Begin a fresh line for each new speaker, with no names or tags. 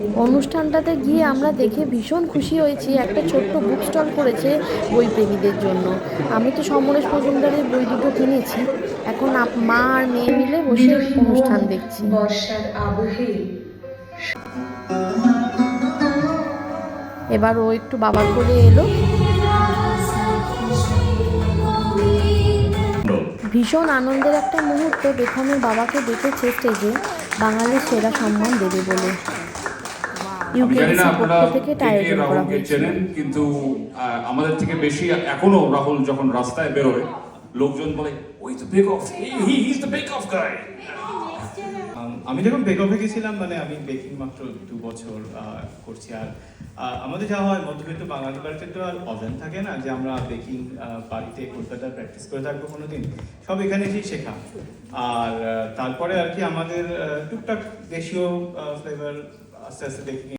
অনুষ্ঠানটাতে গিয়ে আমরা দেখে ভীষণ খুশি হয়েছি। একটা ছোট্ট বুক স্টল করেছে বই প্রেমীদের জন্য। আমি তো সমরেশ মজুমদারের বই দুটো কিনেছি। এখন মা আর মেয়ে মিলে বসে অনুষ্ঠান দেখছি।
বর্ষার আবহে।
এবার ও একটু বাবার করে এলো। ভীষণ আনন্দের একটা মুহূর্ত। বেখমের বাবাকে ডেকেছে স্টেজে বাঙালির সেরা সম্মান দেবে বলে। পক্ষ থেকে এটা আয়োজন করা
কিন্তু আমাদের থেকে বেশি এখনও রাহুল যখন রাস্তায় বেরোয় লোকজন বলে ওই তো bake off he is the bake off guy
আমি যখন বেক অফে গেছিলাম মানে আমি বেকিং মাত্র দু বছর করছি। আর আমাদের যা হয় মধ্যবিত্ত বাঙালি বাড়িতে তো আর অভেন থাকে না যে আমরা বেকিং বাড়িতে কলকাতায় প্র্যাকটিস করে থাকব কোনোদিন। সব এখানে এসেই শেখা। আর তারপরে আর কি আমাদের আহ, টুকটাক দেশীয় ফ্লেভার আস্তে আস্তে বেকিং